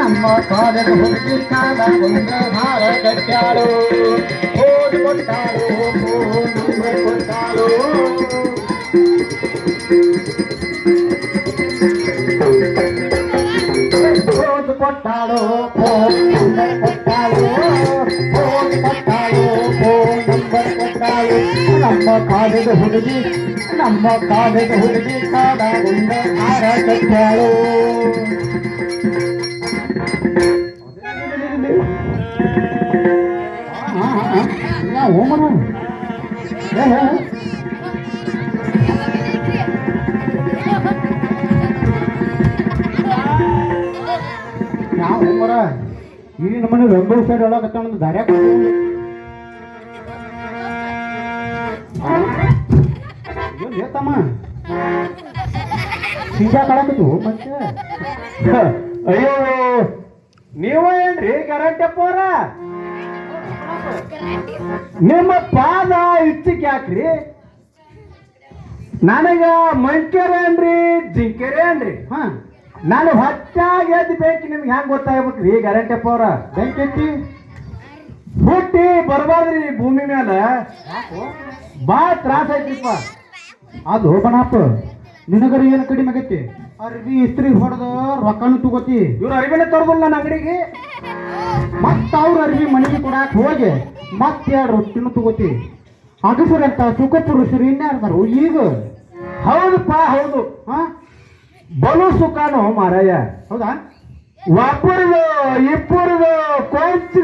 ನಮ್ಮ ಕಾಲದ ಹುಡುಗಿ ಕಾಲ ಕೊಂದ ಭಾರ ಕಟ್ಟಾಳು ಓಡಿ ಕೊಟ್ಟಾಳು ನಂಬರ್ ಕೊಟ್ಟಾಳು ಓದು ಕೊಟ್ಟಾಳು ಫೋನ್ ನಂಬರ್ ಕೊಟ್ಟಾಳು ಓದು ಕೊಟ್ಟಾಳು ಫೋನ್ ನಂಬರ್ ಕೊಟ್ಟಾಳು ನಮ್ಮ ಕಾಲದ ಹುಡುಗಿ ನಮ್ಮ ಕಾಲದ ಹುಡುಗಿ ಕಾಲ ಕೊಂದ ಭಾರ ಕಟ್ಟಾಳು ಹೋಮನ ಯಾವ ಹೋಮರ ಈ ನಮ್ಮನೆ ರಂಗೋಲಿ ಸೈಡ್ ಒಳಗತ್ತ ದಾರ್ಯಾಗ ಹೇಳ್ತಮ್ಮ? ಸೀಜಾ ಕಳಕತ್ತು ಮತ್ತೆ? ಅಯ್ಯೋ, ನೀವ ಏನ್ರಿ ಕರೆಂಟಪ್ಪವ್ರ ನಿಮ್ಮ ಪಾದ ಇಚ್ಚಿಕ್ ಯಾಕ್ರಿ ನನಗ ಮಂಕೆರೇನ್ರಿ ಜಿಂಕೆರೇನ್ರಿ ಹಾ. ನಾನು ಹಚ್ಚಾಗಿ ಎದ್ದು ಬೇಕು, ನಿಮ್ಗೆ ಹೆಂಗ್ ಗೊತ್ತಾಗ್ಬೇಕ್ರಿ ಗ್ಯಾರಂಟಿ ಅವ್ರ. ಬೆಂಕಿ ಹುಟ್ಟಿ ಬರ್ಬಾರ್ದ್ರಿ ಭೂಮಿ ಮೇಲೆ ಭಾಳ ತ್ರಾಸ ಐತ್ರಿಪ್ಪ. ಅದು ಬಣಪ್ಪ ನಿನಗರ ಏನು ಕಡಿಮೆ ಆಗೈತಿ? ಅರ್ಬಿ ಇಸ್ತ್ರಿ ಹೊಡೆದು ರೊಕ್ಕನು ತಗೋತಿ. ಇವ್ರು ಅರಿವಿನ ತರದಿಲ್ಲ ನನ್ನ ಅಂಗಡಿಗೆ. ಮತ್ತ ಅವ್ರ ಅರ್ಬಿ ಮನೆಗೆ ಕೊಡಾಕ್ ಹೋಗಿ. ಎರಡು ರೊಟ್ಟಿನೂ ತಗೋತಿ. ಅಗಸರಂತ ಸುಖ ಪುರುಷರು ಇನ್ಯಾರು ಈಗ ಹೌದಪ್ಪ, ಹೌದು. ಹಾ ಬಲು ಸುಖಾನು ಮಾರಾಯ. ಹೌದಾ? ಒಬ್ಬರದು ಇಬ್ಬರದು ಕೊಂಚು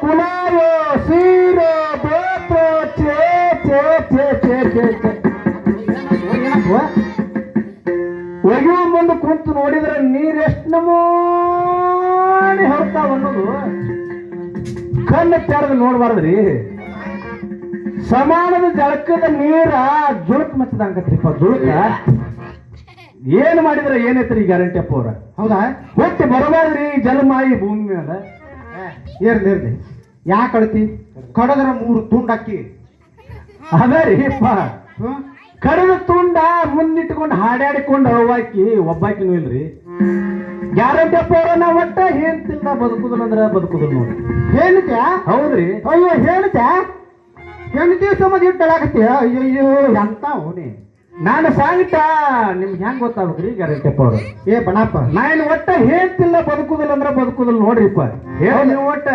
ಕುಲಾರು ಸೀರು ಬೇತು ಚೇ ಚೇ ಚೇ ಚೇ ಚೇ ಚೇ ಒಗೆಯುವ ಮುಂದೆ ಕುಂತು ನೋಡಿದ್ರೆ ನೀರ್ ಎಷ್ಟು ನಮೂನಿ ಅನ್ನೋದು. ಕಣ್ಣು ತೆರೆದು ನೋಡ್ಬಾರ್ದ್ರಿ. ಸಮಾನದ ಜಳಕದ ನೀರ ಜುಳಕ್ ಮಚ್ಚದಂಗತ್ರಿಪ್ಪ ಜುಳಕ. ಏನ್ ಮಾಡಿದ್ರೆ ಏನೈತ್ರಿ ಗ್ಯಾರಂಟಿ ಅಪ್ಪ ಅವ್ರ? ಹೌದಾ? ಹೊಟ್ಟೆ ಬರಬಾರ್ದ್ರಿ ಜಲಮಾಯಿ ಭೂಮಿ ಮೇಲೆ ಏನ್ ಇರ್ಲಿ ಯಾಕೆ ಅಳ್ತಿ? ಕಡದ್ರ ಮೂರು ತುಂಡಕ್ಕಿ ಅದೇ ರೀ ಅಪ್ಪ. ಕಡದ ತುಂಡ ಮುಂದಿಟ್ಕೊಂಡು ಹಾಡಾಡಿಕೊಂಡು ಹವಾಕಿ ಒಬ್ಬಾಕಿನೂ ಇಲ್ರಿ. ಗ್ಯಾರಂಟಿ ಅಪ್ಪ ಅವ್ರ ನಾ ಒಟ್ಟ ಹೇಳ್ತಿಲ್ಲ ಬದುಕುದಿಲ್ಲ ಅಂದ್ರ ಬದುಕುದಿಲ್ಲ ನೋಡಿ ಹೇಳ್ತ್ಯಾ ಹೌದ್ರಿ. ಅಯ್ಯೋ ಹೇಳ್ತ್ಯಾ ಹೆಂಡತಿ ಸಂಬಂಧ ಇಟ್ಟಲಾಗತ್ತಿ ಅಯ್ಯಯ್ಯೋ ಎಂತ ಓಣಿ. ನಾನು ಸಾಗಿಟ್ಟ ನಿಮ್ಗೆ ಹೆಂಗ್ ಗೊತ್ತಾಗ್ಬೇಕ್ರಿ ಗ್ಯಾರಂಟಿ ಅಪ್ಪ ಅವ್ರು? ಏ ಬಣಪ್ಪ ನಾ ಏನು ಒಟ್ಟ ಹೇಳ್ತಿಲ್ಲ ಬದುಕುದಿಲ್ಲ ಅಂದ್ರ ಬದುಕುದಿಲ್ಲ ನೋಡ್ರಿಪ್ಪ. ಹೇಳಿ ನೀವು ಒಟ್ಟ?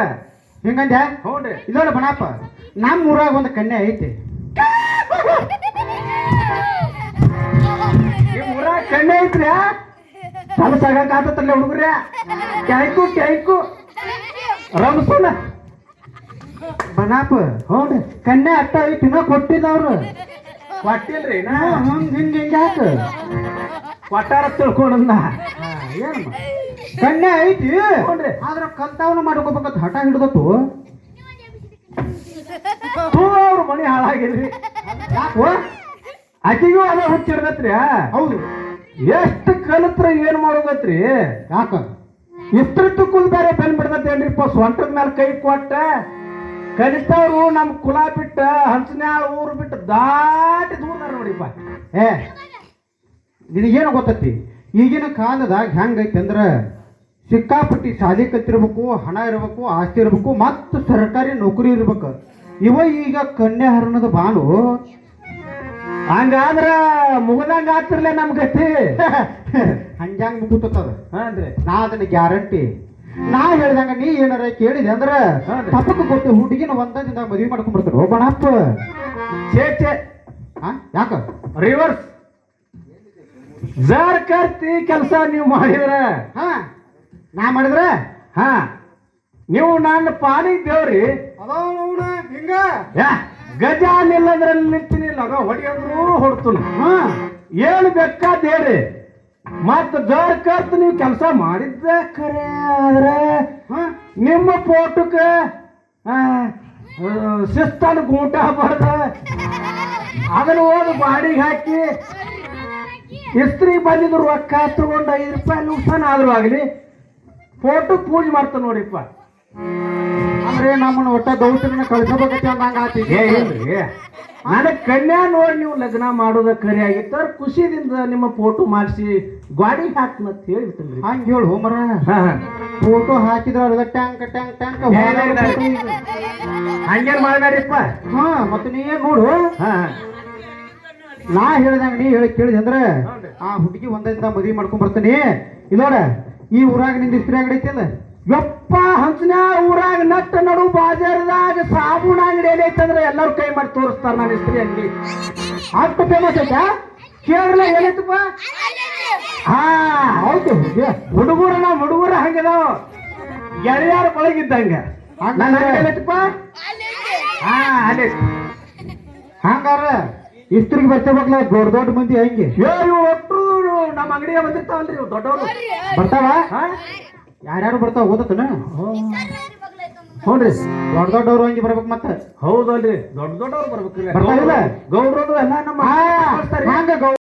ಹಿಂಗಂದ್ಯ? ಹೌದ್ರಿ. ಇದೋಡ ಬಣಪ್ಪ ನಮ್ಮ ಊರಾಗ ಒಂದು ಕನ್ಯೆ ಐತಿ. ನಿಮ್ಮ ಊರಾಗ ಕಣ್ಣೆ ಐತ್ರಿ ಆತತ್ತಲ್ಲ ಹುಡುಗ್ರ? ಕ್ಯಾಯ್ಕು ಕ್ಯಾಯ್ಕು ರಮಸೋಣ ಬನಾಪ ಹೌದು. ಕನ್ನೆ ಅಟ್ಟ ಐತಿ ನಾ ಕೊಟ್ಟಿದ್ದವ್ರು ಕೊಟ್ಟಿಲ್ರಿ ನಾ ಹಂಗ ಹಿಂಗ ಹಿಂಗ ಹಾಕ ಕೊಟ್ಟಾರ ತಿಳ್ಕೊಂಡ ಏನು? ಕನ್ಯೆ ಐತಿ. ಆದ್ರ ಕಂತಾವನ ಮಾಡ್ಕೋಬೇಕಂತ ಹಠ ಹಿಡ್ದತ್ತು. ಅವ್ರ ಮನಿ ಹಾಳಾಗಿಲ್ರಿ. ಆಕಿಗೂ ಅದ ಹುಚ್ಚಿಡ್ದತ್ರಿ ಹೌದು. ಎಷ್ಟು ಕಲಿತ್ರ ಏನ್ ಮಾಡೋದತ್ರಿ? ಯಾಕ? ಇಷ್ಟು ಕುಲ್ ಬೇರೆ ಬೆನ್ ಬಿಡ್ತೇನ್ರಿಪ್ಪ ಸೊಂಟದ ಮೇಲೆ ಕೈ ಕೊಟ್ಟ ಕಲಿತವ್ರು ನಮ್ ಕುಲ ಬಿಟ್ಟ ಹಂಚನ್ಯಾಳ ಊರು ಬಿಟ್ಟು ದಾಟಿ ದೂರ ನೋಡಿಪ್ಪ ಏ ನಿನಗೇನು ಗೊತ್ತೈತಿ? ಈಗಿನ ಕಾಲದಾಗ ಹೆಂಗೈತೆ ಅಂದ್ರೆ ಸಿಕ್ಕಾಪಟ್ಟಿ ಶಾಲೆ ಕತ್ತಿರ್ಬೇಕು ಹಣ ಇರಬೇಕು ಆಸ್ತಿ ಇರಬೇಕು ಮತ್ತು ಸರ್ಕಾರಿ ನೌಕರಿ ಇರ್ಬೇಕು. ಇವ ಈಗ ಕನ್ಯಾ ಹರಣದ ಬಾಳು ಹಂಗಾದ್ರ ಮುಗದಂಗ ಆತಿರ್ಲೆ ನಮ್ ಗತಿ. ಹಂಗ್ಯಾಂಗ ಮುಗುತ್ತದ ಹಾನ್ರಿ ನಾ ಅದನ್ನ ಗ್ಯಾರಂಟಿ. ನಾ ಹೇಳ್ದಂಗ ನೀ ಏನಾರ ಕೇಳಿದೆ ಅಂದ್ರ ತಪ್ಪಕ್ಕೆ ಕೊಟ್ಟು ಹುಡುಗಿನ ಒಂದದಿಂದ ಮದುವೆ ಮಾಡ್ಕೊಂಡ್ಬಿಡ್ತಾರ ಓ ಬಣಪ್ಪ ಚೇ ಚೇ ಹಾ ಯಾಕ? ರಿವರ್ಸ್ ಜರ್ ಕರ್ತಿ ಕೆಲಸ ನೀವು ಮಾಡಿದ್ರ? ಹಾ ನಾ ಮಾಡಿದ್ರ? ಹಾ. ನೀವು ನನ್ನ ಪಾಲಿಗೆ ದೇವ್ರಿ. ಅದಾವ ಹಿಂಗ. ಯಾ. ಗಜ ನಿಲ್ಲದ್ರಲ್ಲಿ ನಿಂತೀನಿ ಲಗ ಹೊಡಿಯೋದ್ರು ಹೊಡ್ತು ಏನು ಬೇಕಾದ ಹೇಳ್ರಿ ಮತ್ತ ದೊಡ್ಡ ಕರ್ತ ನೀವು ಕೆಲಸ ಮಾಡಿದ್ದ ಖರೆ ಆದ್ರೆ ನಿಮ್ಮ ಫೋಟೋಕ್ಕ ಶಿಸ್ತನ ಗೂಟ ಬರ್ದ ಅದನ್ನ ಓದು ಬಾಡಿಗೆ ಹಾಕಿ. ಇಸ್ತ್ರಿ ಬಂದಿದ್ರು ರೊಕ್ಕ ತಗೊಂಡು ಐದು ರೂಪಾಯಿ ನುಕ್ಸಾನ ಆದ್ರೂ ಆಗಲಿ, ಫೋಟೋ ಪೂಜೆ ಮಾಡ್ತಾನೆ ನೋಡಿಪ್ಪ. ಅಂದ್ರೆ ನಮ್ಮನ್ನ ಒಟ್ಟ ದೌತ್ಯನ ಕಳ್ಸಬೇಕತಿ ಅಂದಂಗ ಆತಿ ಏ ಇಲ್ರಿ. ಕನ್ಯಾ ನೋಡಿ ನೀವು ಲಗ್ನ ಮಾಡೋದ ಖರೆ ಅವ್ರ ಖುಷಿದಿಂದ ನಿಮ್ಮ ಫೋಟೋ ಮಾಡಿಸಿ ಗಾಡಿ ಹಾಕ್ತಂತ ಹೇಳ್ಬಿಟ್ಟು ಹಂಗ ಹೇಳು ಹೋಮರ. ಫೋಟೋ ಹಾಕಿದ್ರ ಅವ್ರದ ಟ್ಯಾಂಕ್ ಟ್ಯಾಂಕ್ ಟ್ಯಾಂಕ್ ಹಂಗೇನ್ ಮಾಡಬೇಡಿಪ್ಪ ಹಾ ಮತ್ತೆ ನೀ ಏನ್ ನೋಡು. ಹಾ ನಾ ಹೇಳ್ದಂಗ ನೀ ಹೇಳಿ ಕೇಳಿದೆ ಅಂದ್ರ ಆ ಹುಡುಗಿ ಒಂದಿಂದ ಮದ್ವಿ ಮಾಡ್ಕೊಂಡ್ ಬರ್ತೀನಿ. ಇಲ್ಲೋಡ ಈ ಊರಾಗ ನಿಂದ ಇಸ್ತ್ರಿ ಐತಿಲ್ಲ ಯಪ್ಪ ಹಂಚನ ಊರಾಗ ನಟ್ಟ ನಡು ಬಾಜಾರದಾಗ ಸಾಬೂನ್ ಅಂಗಡಿ ಏನೈತಂದ್ರೆ ಎಲ್ಲರೂ ಕೈ ಮಾಡಿ ತೋರಿಸ್ತಾರ ನಾನು ಇಸ್ತ್ರಿ ಅಂಗಡಿ ಅಷ್ಟು ಫೇಮಸ್ ಐತಾ ಕೇರಳ ಏನೈತಪ್ಪ? ಹಾ ಹೌದು. ಹುಡುಗರ ನಾವು ಹುಡುಗರ ಹಂಗದಾವ. ನನ್ನ ಅಂಗಡಿ ಏನೈತಪ್ಪ? ಹಾ ಅಲ್ಲಿ. ಹಂಗಾರ ಇಸ್ತ್ರಿಗೆ ಬರ್ತಿರ್ಬೇಕಲ್ಲ ದೊಡ್ಡ ದೊಡ್ಡ ಮಂದಿ ಹಂಗೆ. ಏ ಇವು ಒಟ್ಟು ನಮ್ಮ ಅಂಗಡಿಗೆ ಬಂದಿರ್ತಾವಲ್ರಿ ದೊಡ್ಡವರು. ಬರ್ತಾವ? ಹಾ. ಯಾರ್ಯಾರು ಬರ್ತಾವ ಓದತ್ತನ ಹ್ಞೂನ್ರಿ ದೊಡ್ಡ ದೊಡ್ಡವ್ರು ಹಂಗೆ ಬರ್ಬೇಕು ಮತ್ತೆ ಹೌದಲ್ರಿ ದೊಡ್ಡ ದೊಡ್ಡವ್ರು ಬರ್ಬೇಕ್ರಿ ಬರ್ತಾರಿಲ್ಲ? ಗೌಡ್ರದು ಎಲ್ಲ ನಮ್ಮ. ಹಂಗ